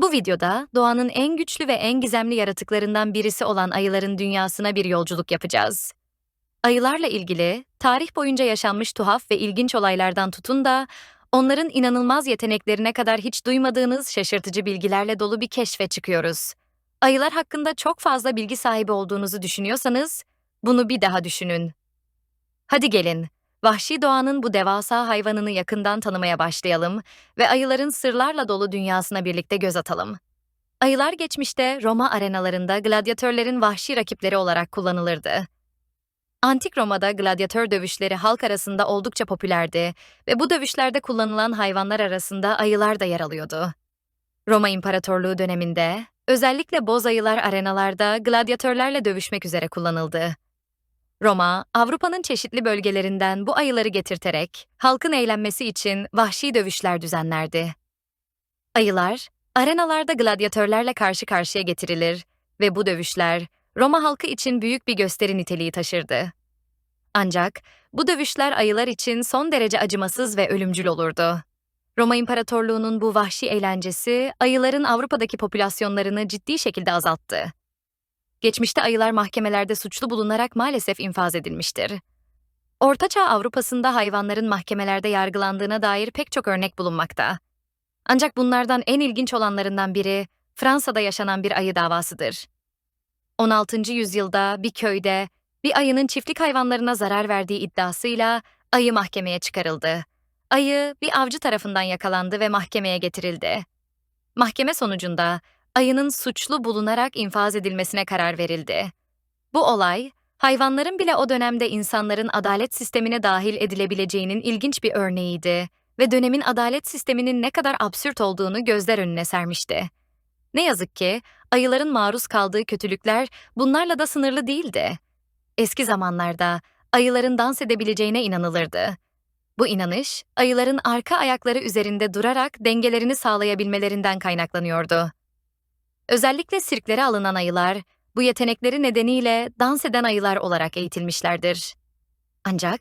Bu videoda doğanın en güçlü ve en gizemli yaratıklarından birisi olan ayıların dünyasına bir yolculuk yapacağız. Ayılarla ilgili tarih boyunca yaşanmış tuhaf ve ilginç olaylardan tutun da onların inanılmaz yeteneklerine kadar hiç duymadığınız şaşırtıcı bilgilerle dolu bir keşfe çıkıyoruz. Ayılar hakkında çok fazla bilgi sahibi olduğunuzu düşünüyorsanız bunu bir daha düşünün. Hadi gelin, vahşi doğanın bu devasa hayvanını yakından tanımaya başlayalım ve ayıların sırlarla dolu dünyasına birlikte göz atalım. Ayılar geçmişte Roma arenalarında gladyatörlerin vahşi rakipleri olarak kullanılırdı. Antik Roma'da gladyatör dövüşleri halk arasında oldukça popülerdi ve bu dövüşlerde kullanılan hayvanlar arasında ayılar da yer alıyordu. Roma İmparatorluğu döneminde özellikle boz ayılar arenalarda gladyatörlerle dövüşmek üzere kullanıldı. Roma, Avrupa'nın çeşitli bölgelerinden bu ayıları getirterek halkın eğlenmesi için vahşi dövüşler düzenlerdi. Ayılar, arenalarda gladyatörlerle karşı karşıya getirilir ve bu dövüşler Roma halkı için büyük bir gösteri niteliği taşırdı. Ancak bu dövüşler ayılar için son derece acımasız ve ölümcül olurdu. Roma İmparatorluğu'nun bu vahşi eğlencesi ayıların Avrupa'daki popülasyonlarını ciddi şekilde azalttı. Geçmişte ayılar mahkemelerde suçlu bulunarak maalesef infaz edilmiştir. Ortaçağ Avrupa'sında hayvanların mahkemelerde yargılandığına dair pek çok örnek bulunmakta. Ancak bunlardan en ilginç olanlarından biri Fransa'da yaşanan bir ayı davasıdır. 16. yüzyılda bir köyde bir ayının çiftlik hayvanlarına zarar verdiği iddiasıyla ayı mahkemeye çıkarıldı. Ayı bir avcı tarafından yakalandı ve mahkemeye getirildi. Mahkeme sonucunda ayının suçlu bulunarak infaz edilmesine karar verildi. Bu olay, hayvanların bile o dönemde insanların adalet sistemine dahil edilebileceğinin ilginç bir örneğiydi ve dönemin adalet sisteminin ne kadar absürt olduğunu gözler önüne sermişti. Ne yazık ki ayıların maruz kaldığı kötülükler bunlarla da sınırlı değildi. Eski zamanlarda ayıların dans edebileceğine inanılırdı. Bu inanış, ayıların arka ayakları üzerinde durarak dengelerini sağlayabilmelerinden kaynaklanıyordu. Özellikle sirklere alınan ayılar, bu yetenekleri nedeniyle dans eden ayılar olarak eğitilmişlerdir. Ancak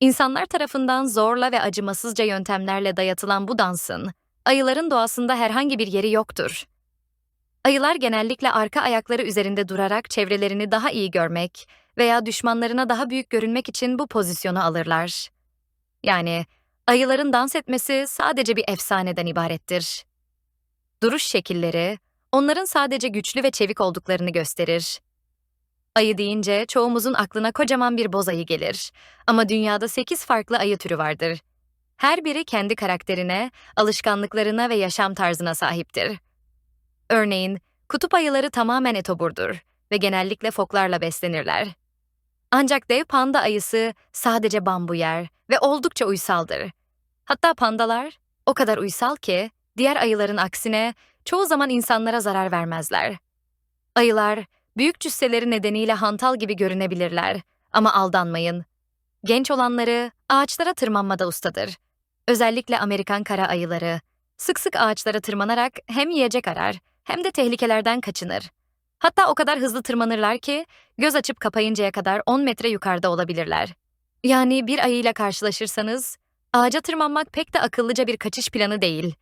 insanlar tarafından zorla ve acımasızca yöntemlerle dayatılan bu dansın, ayıların doğasında herhangi bir yeri yoktur. Ayılar genellikle arka ayakları üzerinde durarak çevrelerini daha iyi görmek veya düşmanlarına daha büyük görünmek için bu pozisyonu alırlar. Yani ayıların dans etmesi sadece bir efsaneden ibarettir. Duruş şekilleri, onların sadece güçlü ve çevik olduklarını gösterir. Ayı deyince çoğumuzun aklına kocaman bir boz ayı gelir. Ama dünyada 8 farklı ayı türü vardır. Her biri kendi karakterine, alışkanlıklarına ve yaşam tarzına sahiptir. Örneğin, kutup ayıları tamamen etoburdur ve genellikle foklarla beslenirler. Ancak dev panda ayısı sadece bambu yer ve oldukça uysaldır. Hatta pandalar o kadar uysal ki diğer ayıların aksine çoğu zaman insanlara zarar vermezler. Ayılar büyük cüsseleri nedeniyle hantal gibi görünebilirler ama aldanmayın. Genç olanları ağaçlara tırmanmada ustadır. Özellikle Amerikan kara ayıları sık sık ağaçlara tırmanarak hem yiyecek arar hem de tehlikelerden kaçınır. Hatta o kadar hızlı tırmanırlar ki göz açıp kapayıncaya kadar 10 metre yukarıda olabilirler. Yani bir ayıyla karşılaşırsanız ağaca tırmanmak pek de akıllıca bir kaçış planı değil.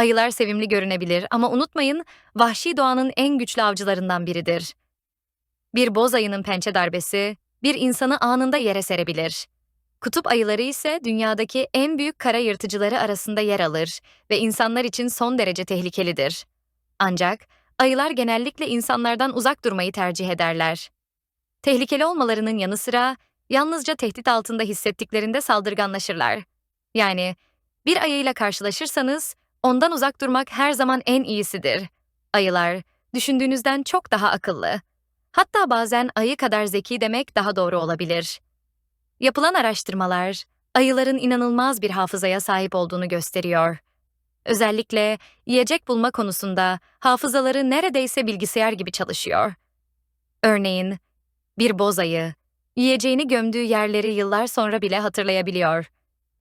Ayılar sevimli görünebilir ama unutmayın vahşi doğanın en güçlü avcılarından biridir. Bir boz ayının pençe darbesi bir insanı anında yere serebilir. Kutup ayıları ise dünyadaki en büyük kara yırtıcıları arasında yer alır ve insanlar için son derece tehlikelidir. Ancak ayılar genellikle insanlardan uzak durmayı tercih ederler. Tehlikeli olmalarının yanı sıra yalnızca tehdit altında hissettiklerinde saldırganlaşırlar. Yani bir ayıyla karşılaşırsanız ondan uzak durmak her zaman en iyisidir. Ayılar düşündüğünüzden çok daha akıllı. Hatta bazen ayı kadar zeki demek daha doğru olabilir. Yapılan araştırmalar ayıların inanılmaz bir hafızaya sahip olduğunu gösteriyor. Özellikle yiyecek bulma konusunda hafızaları neredeyse bilgisayar gibi çalışıyor. Örneğin, bir boz ayı, yiyeceğini gömdüğü yerleri yıllar sonra bile hatırlayabiliyor.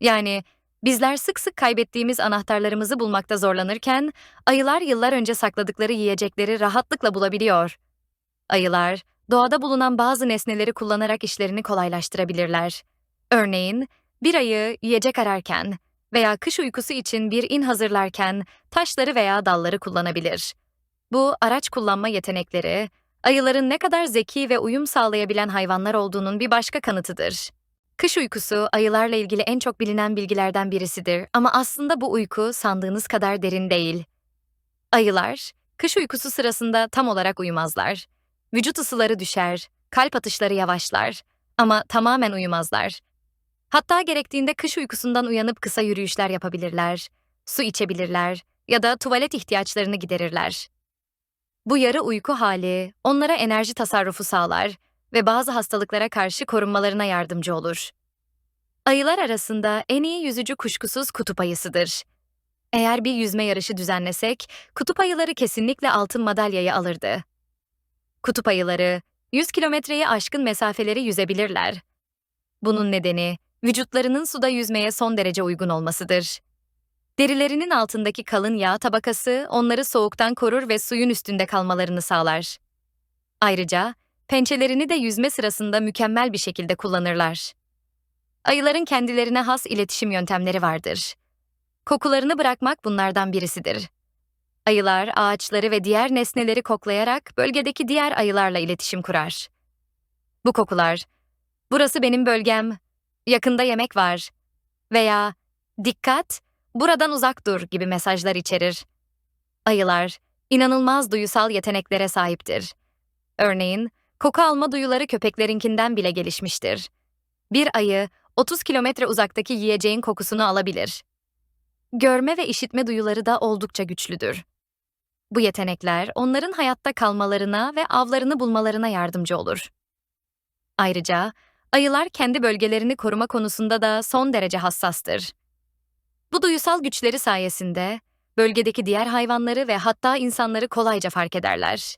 Yani bizler sık sık kaybettiğimiz anahtarlarımızı bulmakta zorlanırken, ayılar yıllar önce sakladıkları yiyecekleri rahatlıkla bulabiliyor. Ayılar, doğada bulunan bazı nesneleri kullanarak işlerini kolaylaştırabilirler. Örneğin, bir ayı yiyecek ararken, veya kış uykusu için bir in hazırlarken taşları veya dalları kullanabilir. Bu araç kullanma yetenekleri, ayıların ne kadar zeki ve uyum sağlayabilen hayvanlar olduğunun bir başka kanıtıdır. Kış uykusu ayılarla ilgili en çok bilinen bilgilerden birisidir ama aslında bu uyku sandığınız kadar derin değil. Ayılar, kış uykusu sırasında tam olarak uyumazlar. Vücut ısıları düşer, kalp atışları yavaşlar ama tamamen uyumazlar. Hatta gerektiğinde kış uykusundan uyanıp kısa yürüyüşler yapabilirler, su içebilirler ya da tuvalet ihtiyaçlarını giderirler. Bu yarı uyku hali onlara enerji tasarrufu sağlar ve bazı hastalıklara karşı korunmalarına yardımcı olur. Ayılar arasında en iyi yüzücü kuşkusuz kutup ayısıdır. Eğer bir yüzme yarışı düzenlesek, kutup ayıları kesinlikle altın madalyayı alırdı. Kutup ayıları 100 kilometreyi aşkın mesafeleri yüzebilirler. Bunun nedeni vücutlarının suda yüzmeye son derece uygun olmasıdır. Derilerinin altındaki kalın yağ tabakası onları soğuktan korur ve suyun üstünde kalmalarını sağlar. Ayrıca pençelerini de yüzme sırasında mükemmel bir şekilde kullanırlar. Ayıların kendilerine has iletişim yöntemleri vardır. Kokularını bırakmak bunlardan birisidir. Ayılar ağaçları ve diğer nesneleri koklayarak bölgedeki diğer ayılarla iletişim kurar. Bu kokular, burası benim bölgem, yakında yemek var veya dikkat, buradan uzak dur gibi mesajlar içerir. Ayılar, inanılmaz duyusal yeteneklere sahiptir. Örneğin, koku alma duyuları köpeklerinkinden bile gelişmiştir. Bir ayı 30 kilometre uzaktaki yiyeceğin kokusunu alabilir. Görme ve işitme duyuları da oldukça güçlüdür. Bu yetenekler onların hayatta kalmalarına ve avlarını bulmalarına yardımcı olur. Ayrıca ayılar kendi bölgelerini koruma konusunda da son derece hassastır. Bu duyusal güçleri sayesinde bölgedeki diğer hayvanları ve hatta insanları kolayca fark ederler.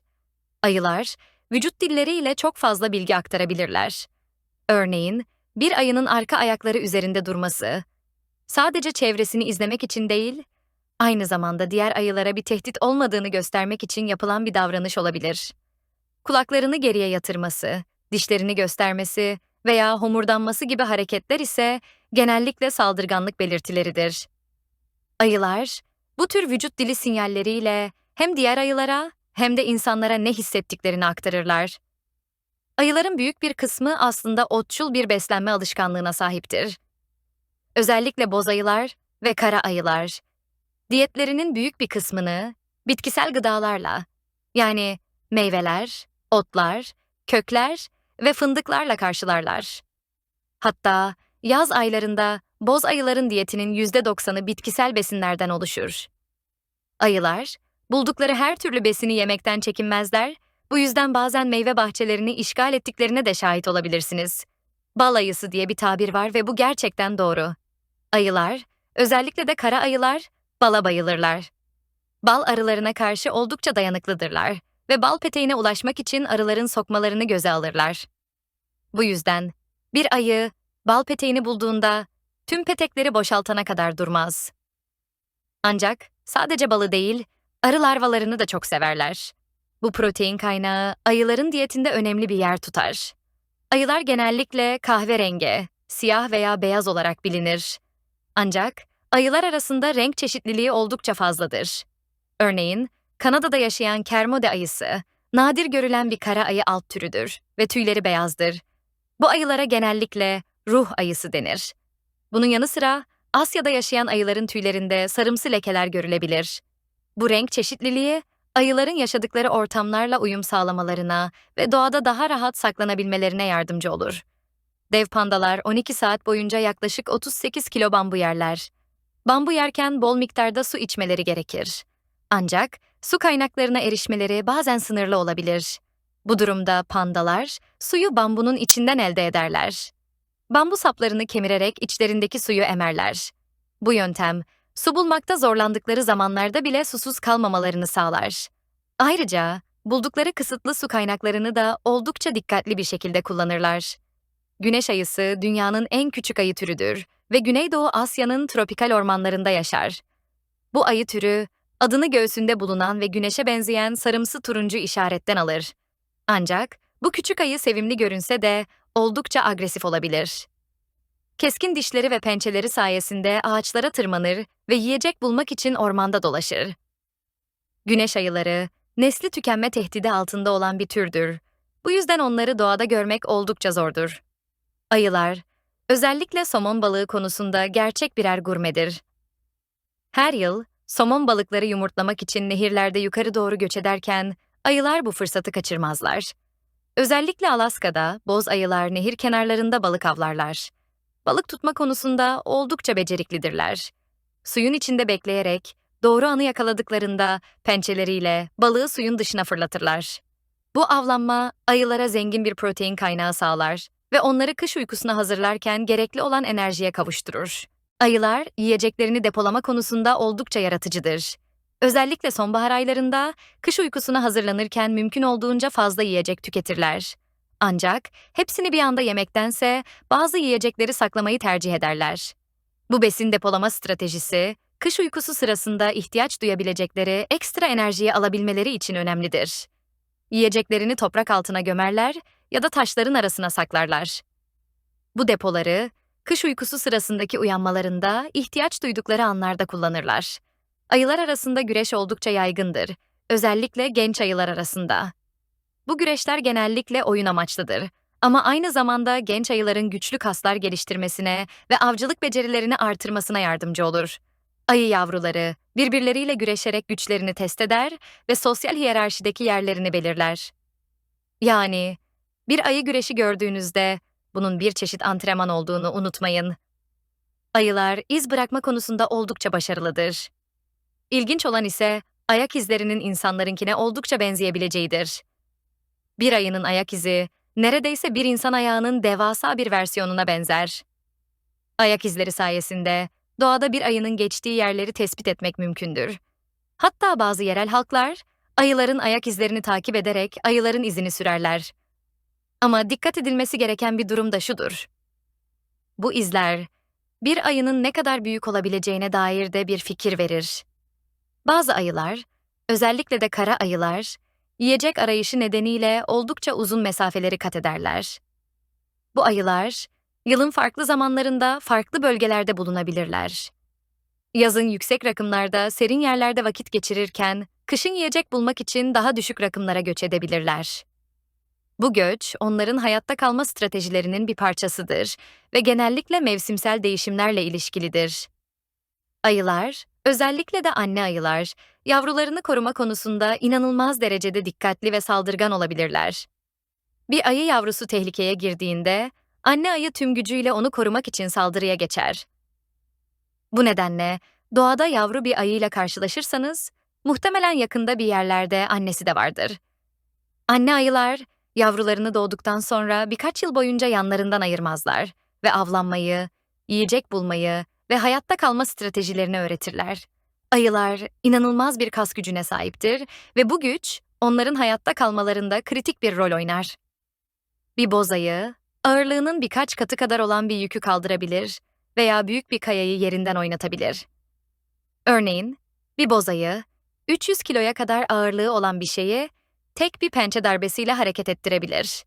Ayılar, vücut dilleriyle çok fazla bilgi aktarabilirler. Örneğin, bir ayının arka ayakları üzerinde durması, sadece çevresini izlemek için değil, aynı zamanda diğer ayılara bir tehdit olmadığını göstermek için yapılan bir davranış olabilir. Kulaklarını geriye yatırması, dişlerini göstermesi veya homurdanması gibi hareketler ise genellikle saldırganlık belirtileridir. Ayılar, bu tür vücut dili sinyalleriyle hem diğer ayılara hem de insanlara ne hissettiklerini aktarırlar. Ayıların büyük bir kısmı aslında otçul bir beslenme alışkanlığına sahiptir. Özellikle boz ayılar ve kara ayılar, diyetlerinin büyük bir kısmını bitkisel gıdalarla, yani meyveler, otlar, kökler ve fındıklarla karşılarlar. Hatta yaz aylarında boz ayıların diyetinin %90'ı bitkisel besinlerden oluşur. Ayılar, buldukları her türlü besini yemekten çekinmezler, bu yüzden bazen meyve bahçelerini işgal ettiklerine de şahit olabilirsiniz. Bal ayısı diye bir tabir var ve bu gerçekten doğru. Ayılar, özellikle de kara ayılar, bala bayılırlar. Bal arılarına karşı oldukça dayanıklıdırlar ve bal peteğine ulaşmak için arıların sokmalarını göze alırlar. Bu yüzden bir ayı bal peteğini bulduğunda tüm petekleri boşaltana kadar durmaz. Ancak sadece balı değil, arı larvalarını da çok severler. Bu protein kaynağı ayıların diyetinde önemli bir yer tutar. Ayılar genellikle kahverengi, siyah veya beyaz olarak bilinir. Ancak ayılar arasında renk çeşitliliği oldukça fazladır. Örneğin, Kanada'da yaşayan Kermode ayısı, nadir görülen bir kara ayı alt türüdür ve tüyleri beyazdır. Bu ayılara genellikle ruh ayısı denir. Bunun yanı sıra Asya'da yaşayan ayıların tüylerinde sarımsı lekeler görülebilir. Bu renk çeşitliliği ayıların yaşadıkları ortamlarla uyum sağlamalarına ve doğada daha rahat saklanabilmelerine yardımcı olur. Dev pandalar 12 saat boyunca yaklaşık 38 kilo bambu yerler. Bambu yerken bol miktarda su içmeleri gerekir. Ancak su kaynaklarına erişmeleri bazen sınırlı olabilir. Bu durumda pandalar suyu bambunun içinden elde ederler. Bambu saplarını kemirerek içlerindeki suyu emerler. Bu yöntem su bulmakta zorlandıkları zamanlarda bile susuz kalmamalarını sağlar. Ayrıca buldukları kısıtlı su kaynaklarını da oldukça dikkatli bir şekilde kullanırlar. Güneş ayısı dünyanın en küçük ayı türüdür ve Güneydoğu Asya'nın tropikal ormanlarında yaşar. Bu ayı türü adını göğsünde bulunan ve güneşe benzeyen sarımsı turuncu işaretten alır. Ancak bu küçük ayı sevimli görünse de oldukça agresif olabilir. Keskin dişleri ve pençeleri sayesinde ağaçlara tırmanır ve yiyecek bulmak için ormanda dolaşır. Güneş ayıları, nesli tükenme tehdidi altında olan bir türdür. Bu yüzden onları doğada görmek oldukça zordur. Ayılar, özellikle somon balığı konusunda gerçek birer gurmedir. Her yıl somon balıkları yumurtlamak için nehirlerde yukarı doğru göç ederken ayılar bu fırsatı kaçırmazlar. Özellikle Alaska'da boz ayılar nehir kenarlarında balık avlarlar. Balık tutma konusunda oldukça beceriklidirler. Suyun içinde bekleyerek doğru anı yakaladıklarında pençeleriyle balığı suyun dışına fırlatırlar. Bu avlanma ayılara zengin bir protein kaynağı sağlar ve onları kış uykusuna hazırlarken gerekli olan enerjiye kavuşturur. Ayılar yiyeceklerini depolama konusunda oldukça yaratıcıdır. Özellikle sonbahar aylarında kış uykusuna hazırlanırken mümkün olduğunca fazla yiyecek tüketirler. Ancak hepsini bir anda yemektense bazı yiyecekleri saklamayı tercih ederler. Bu besin depolama stratejisi, kış uykusu sırasında ihtiyaç duyabilecekleri ekstra enerjiyi alabilmeleri için önemlidir. Yiyeceklerini toprak altına gömerler ya da taşların arasına saklarlar. Bu depoları, kış uykusu sırasındaki uyanmalarında ihtiyaç duydukları anlarda kullanırlar. Ayılar arasında güreş oldukça yaygındır, özellikle genç ayılar arasında. Bu güreşler genellikle oyun amaçlıdır. Ama aynı zamanda genç ayıların güçlü kaslar geliştirmesine ve avcılık becerilerini artırmasına yardımcı olur. Ayı yavruları birbirleriyle güreşerek güçlerini test eder ve sosyal hiyerarşideki yerlerini belirler. Yani bir ayı güreşi gördüğünüzde bunun bir çeşit antrenman olduğunu unutmayın. Ayılar iz bırakma konusunda oldukça başarılıdır. İlginç olan ise ayak izlerinin insanlarınkine oldukça benzeyebileceğidir. Bir ayının ayak izi neredeyse bir insan ayağının devasa bir versiyonuna benzer. Ayak izleri sayesinde doğada bir ayının geçtiği yerleri tespit etmek mümkündür. Hatta bazı yerel halklar ayıların ayak izlerini takip ederek ayıların izini sürerler. Ama dikkat edilmesi gereken bir durum da şudur. Bu izler bir ayının ne kadar büyük olabileceğine dair de bir fikir verir. Bazı ayılar, özellikle de kara ayılar, yiyecek arayışı nedeniyle oldukça uzun mesafeleri kat ederler. Bu ayılar, yılın farklı zamanlarında farklı bölgelerde bulunabilirler. Yazın yüksek rakımlarda serin yerlerde vakit geçirirken, kışın yiyecek bulmak için daha düşük rakımlara göç edebilirler. Bu göç, onların hayatta kalma stratejilerinin bir parçasıdır ve genellikle mevsimsel değişimlerle ilişkilidir. Ayılar, özellikle de anne ayılar, yavrularını koruma konusunda inanılmaz derecede dikkatli ve saldırgan olabilirler. Bir ayı yavrusu tehlikeye girdiğinde, anne ayı tüm gücüyle onu korumak için saldırıya geçer. Bu nedenle doğada yavru bir ayıyla karşılaşırsanız, muhtemelen yakında bir yerlerde annesi de vardır. Anne ayılar, yavrularını doğduktan sonra birkaç yıl boyunca yanlarından ayırmazlar ve avlanmayı, yiyecek bulmayı ve hayatta kalma stratejilerini öğretirler. Ayılar inanılmaz bir kas gücüne sahiptir ve bu güç onların hayatta kalmalarında kritik bir rol oynar. Bir boz ayı, ağırlığının birkaç katı kadar olan bir yükü kaldırabilir veya büyük bir kayayı yerinden oynatabilir. Örneğin, bir boz ayı, 300 kiloya kadar ağırlığı olan bir şeyi tek bir pençe darbesiyle hareket ettirebilir.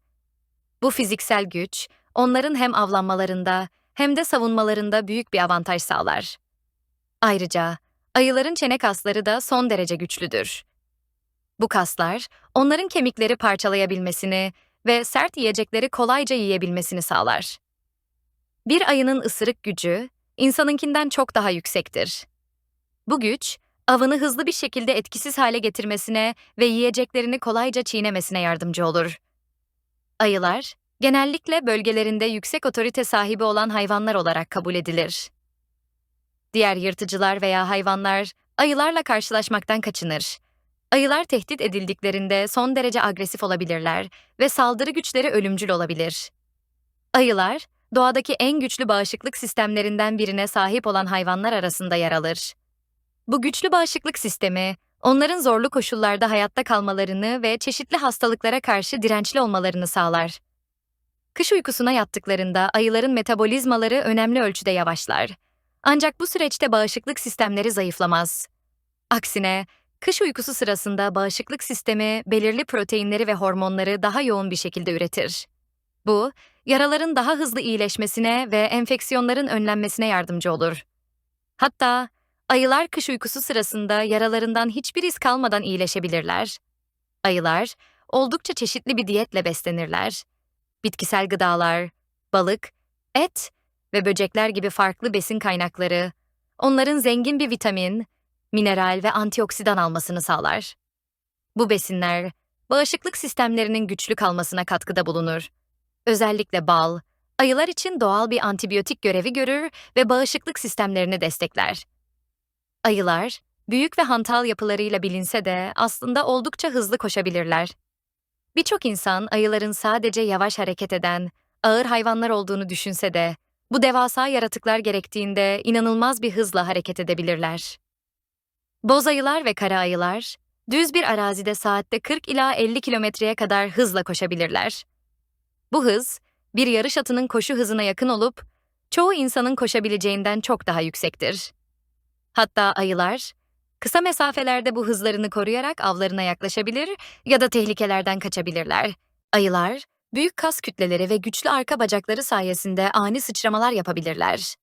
Bu fiziksel güç, onların hem avlanmalarında hem de savunmalarında büyük bir avantaj sağlar. Ayrıca ayıların çene kasları da son derece güçlüdür. Bu kaslar, onların kemikleri parçalayabilmesini ve sert yiyecekleri kolayca yiyebilmesini sağlar. Bir ayının ısırık gücü, insanınkinden çok daha yüksektir. Bu güç, avını hızlı bir şekilde etkisiz hale getirmesine ve yiyeceklerini kolayca çiğnemesine yardımcı olur. Ayılar, genellikle bölgelerinde yüksek otorite sahibi olan hayvanlar olarak kabul edilir. Diğer yırtıcılar veya hayvanlar ayılarla karşılaşmaktan kaçınır. Ayılar tehdit edildiklerinde son derece agresif olabilirler ve saldırı güçleri ölümcül olabilir. Ayılar, doğadaki en güçlü bağışıklık sistemlerinden birine sahip olan hayvanlar arasında yer alır. Bu güçlü bağışıklık sistemi, onların zorlu koşullarda hayatta kalmalarını ve çeşitli hastalıklara karşı dirençli olmalarını sağlar. Kış uykusuna yattıklarında ayıların metabolizmaları önemli ölçüde yavaşlar. Ancak bu süreçte bağışıklık sistemleri zayıflamaz. Aksine, kış uykusu sırasında bağışıklık sistemi belirli proteinleri ve hormonları daha yoğun bir şekilde üretir. Bu, yaraların daha hızlı iyileşmesine ve enfeksiyonların önlenmesine yardımcı olur. Hatta ayılar kış uykusu sırasında yaralarından hiçbir iz kalmadan iyileşebilirler. Ayılar oldukça çeşitli bir diyetle beslenirler. Bitkisel gıdalar, balık, et ve böcekler gibi farklı besin kaynakları onların zengin bir vitamin, mineral ve antioksidan almasını sağlar. Bu besinler bağışıklık sistemlerinin güçlü kalmasına katkıda bulunur. Özellikle bal, ayılar için doğal bir antibiyotik görevi görür ve bağışıklık sistemlerini destekler. Ayılar, büyük ve hantal yapılarıyla bilinse de aslında oldukça hızlı koşabilirler. Birçok insan ayıların sadece yavaş hareket eden, ağır hayvanlar olduğunu düşünse de, bu devasa yaratıklar gerektiğinde inanılmaz bir hızla hareket edebilirler. Boz ayılar ve kara ayılar, düz bir arazide saatte 40 ila 50 kilometreye kadar hızla koşabilirler. Bu hız, bir yarış atının koşu hızına yakın olup, çoğu insanın koşabileceğinden çok daha yüksektir. Hatta ayılar, kısa mesafelerde bu hızlarını koruyarak avlarına yaklaşabilir ya da tehlikelerden kaçabilirler. Ayılar, büyük kas kütleleri ve güçlü arka bacakları sayesinde ani sıçramalar yapabilirler.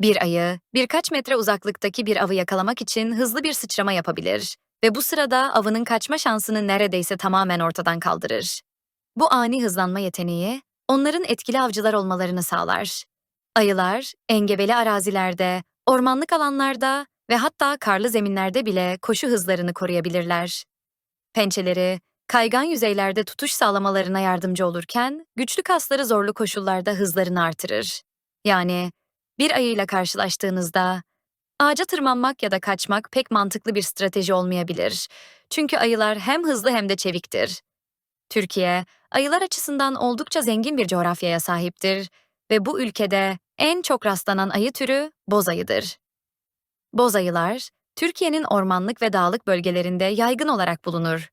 Bir ayı, birkaç metre uzaklıktaki bir avı yakalamak için hızlı bir sıçrama yapabilir ve bu sırada avının kaçma şansını neredeyse tamamen ortadan kaldırır. Bu ani hızlanma yeteneği, onların etkili avcılar olmalarını sağlar. Ayılar, engebeli arazilerde, ormanlık alanlarda ve hatta karlı zeminlerde bile koşu hızlarını koruyabilirler. Pençeleri, kaygan yüzeylerde tutuş sağlamalarına yardımcı olurken, güçlü kasları zorlu koşullarda hızlarını artırır. Yani bir ayıyla karşılaştığınızda ağaca tırmanmak ya da kaçmak pek mantıklı bir strateji olmayabilir. Çünkü ayılar hem hızlı hem de çeviktir. Türkiye, ayılar açısından oldukça zengin bir coğrafyaya sahiptir ve bu ülkede en çok rastlanan ayı türü boz ayıdır. Boz ayılar, Türkiye'nin ormanlık ve dağlık bölgelerinde yaygın olarak bulunur.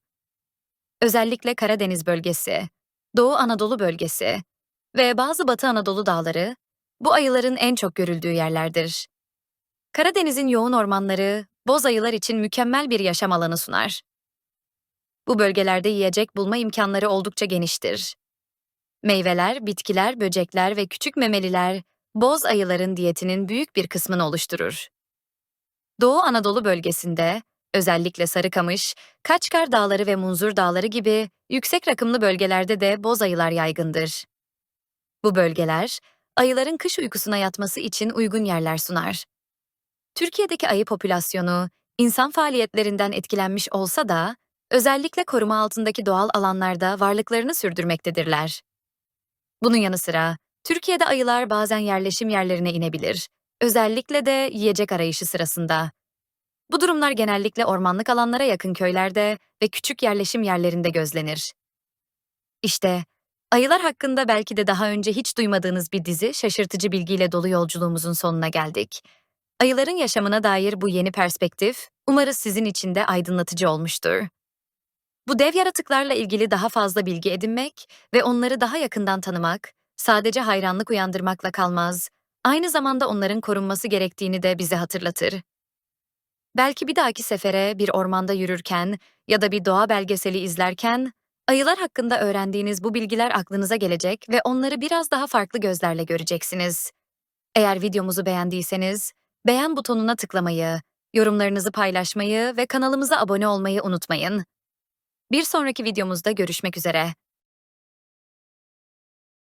Özellikle Karadeniz bölgesi, Doğu Anadolu bölgesi ve bazı Batı Anadolu dağları bu ayıların en çok görüldüğü yerlerdir. Karadeniz'in yoğun ormanları boz ayılar için mükemmel bir yaşam alanı sunar. Bu bölgelerde yiyecek bulma imkanları oldukça geniştir. Meyveler, bitkiler, böcekler ve küçük memeliler boz ayıların diyetinin büyük bir kısmını oluşturur. Doğu Anadolu bölgesinde, özellikle Sarıkamış, Kaçkar Dağları ve Munzur Dağları gibi yüksek rakımlı bölgelerde de boz ayılar yaygındır. Bu bölgeler, ayıların kış uykusuna yatması için uygun yerler sunar. Türkiye'deki ayı popülasyonu, insan faaliyetlerinden etkilenmiş olsa da, özellikle koruma altındaki doğal alanlarda varlıklarını sürdürmektedirler. Bunun yanı sıra, Türkiye'de ayılar bazen yerleşim yerlerine inebilir, özellikle de yiyecek arayışı sırasında. Bu durumlar genellikle ormanlık alanlara yakın köylerde ve küçük yerleşim yerlerinde gözlenir. İşte, ayılar hakkında belki de daha önce hiç duymadığınız bir dizi şaşırtıcı bilgiyle dolu yolculuğumuzun sonuna geldik. Ayıların yaşamına dair bu yeni perspektif, umarız sizin için de aydınlatıcı olmuştur. Bu dev yaratıklarla ilgili daha fazla bilgi edinmek ve onları daha yakından tanımak, sadece hayranlık uyandırmakla kalmaz, aynı zamanda onların korunması gerektiğini de bize hatırlatır. Belki bir dahaki sefere bir ormanda yürürken ya da bir doğa belgeseli izlerken, ayılar hakkında öğrendiğiniz bu bilgiler aklınıza gelecek ve onları biraz daha farklı gözlerle göreceksiniz. Eğer videomuzu beğendiyseniz, beğen butonuna tıklamayı, yorumlarınızı paylaşmayı ve kanalımıza abone olmayı unutmayın. Bir sonraki videomuzda görüşmek üzere.